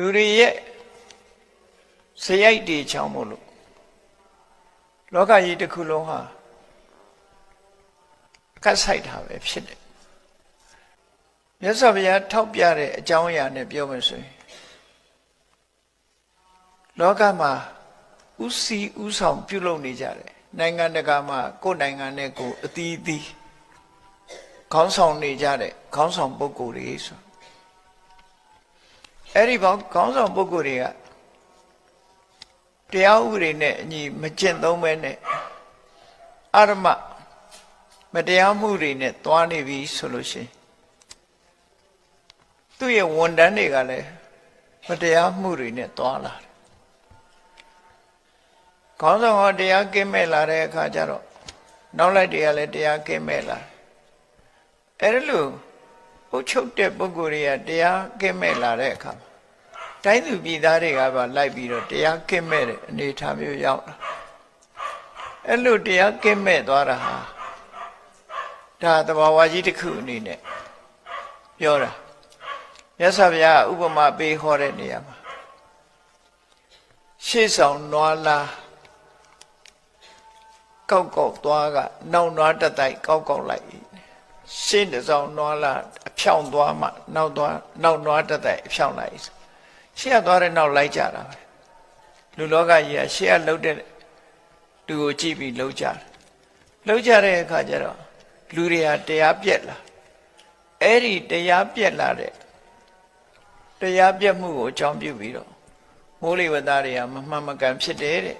လူတွေရဲ့စရိုက်တွေချောင်းမို့လို့လောကကြီးတစ်ခုလုံးဟာကတ်ဆိုင်တာပဲဖြစ်တယ်မြတ်စွာဘုရားထောက်ပြတဲ့အကြောင်းအရာနဲ့ပြောမယ်ဆိုရင်လောကမှာဥစီဥဆောင်ပြုလုပ်နေကြတယ်နိုင်ငံတကာမှာကိုယ်နိုင်ငံနဲ့ကိုယ်အသီးအသီးခေါင်းဆောင်နေကြတဲ့ခေါင်းဆောင်ပုဂ္ဂိုလ်တွေဆို အဲ့ဒီဘောင်းခေါင်းဆောင်ပုဂ္ဂိုလ်တွေကတရားဥပဒေနဲ့အညီမကျင့်သုံးပဲနဲ့အရမမတရားမှုတွေနဲ့တွားနေပြီဆိုလို့ရှိရင်သူ့ရဲ့ဝန်တန်းတွေကလည်းမတရားမှုတွေနဲ့တွားလာတယ်ခေါင်းဆောင်ကတရားကင်းမဲ့လာတဲ့အခါကျတော့နောက်လိုက်တွေကလည်းတရားကင်းမဲ့လာတယ်အဲ့ဒါလို့ အုပ်ချုပ်တဲ့ပုဂ္ဂိုလ်တွေကတရားကင်းမဲ့လာတဲ့အခါတိုင်းသူပြည်သားတွေကပါလိုက်ပြီးတော့တရားကင်းမဲ့တဲ့အနေအထားမျိုးရောက်လာအဲ့လိုတရားကင်းမဲ့သွားတာဟာဒါသဘာဝကြီးတစ်ခုအနေနဲ့ပြောတာမြတ်စွာဘုရားဥပမာပေးဟောတဲ့နေရာမှာရှေ့ဆောင်နွားလားကောက်ကောက်သွားကနောက်နွားတစ်တိုက်ကောက်ကောက်လိုက်ရှေ့တစ်ဆောင်နွားလားအ ဖြောင်သွားမှနောက်သွားနောက်နွားတစ်တိုက်အဖြောင်လိုက်ရှေ့ကသွားတဲ့နောက်လိုက်ကြတာပဲလူလောကကြီးကရှေ့ကလှုပ်တဲ့သူကိုကြည့်ပြီးလှုပ်ကြတယ်လှုပ်ကြတဲ့အခါကျတော့လူတွေကတရားပြက်လာအဲ့ဒီတရားပြက်လာတဲ့တရားပြက်မှုကိုအကြောင်းပြုပြီးတော့မိုးလေဝသတွေကမမှန်မကန်ဖြစ်တယ်တဲ့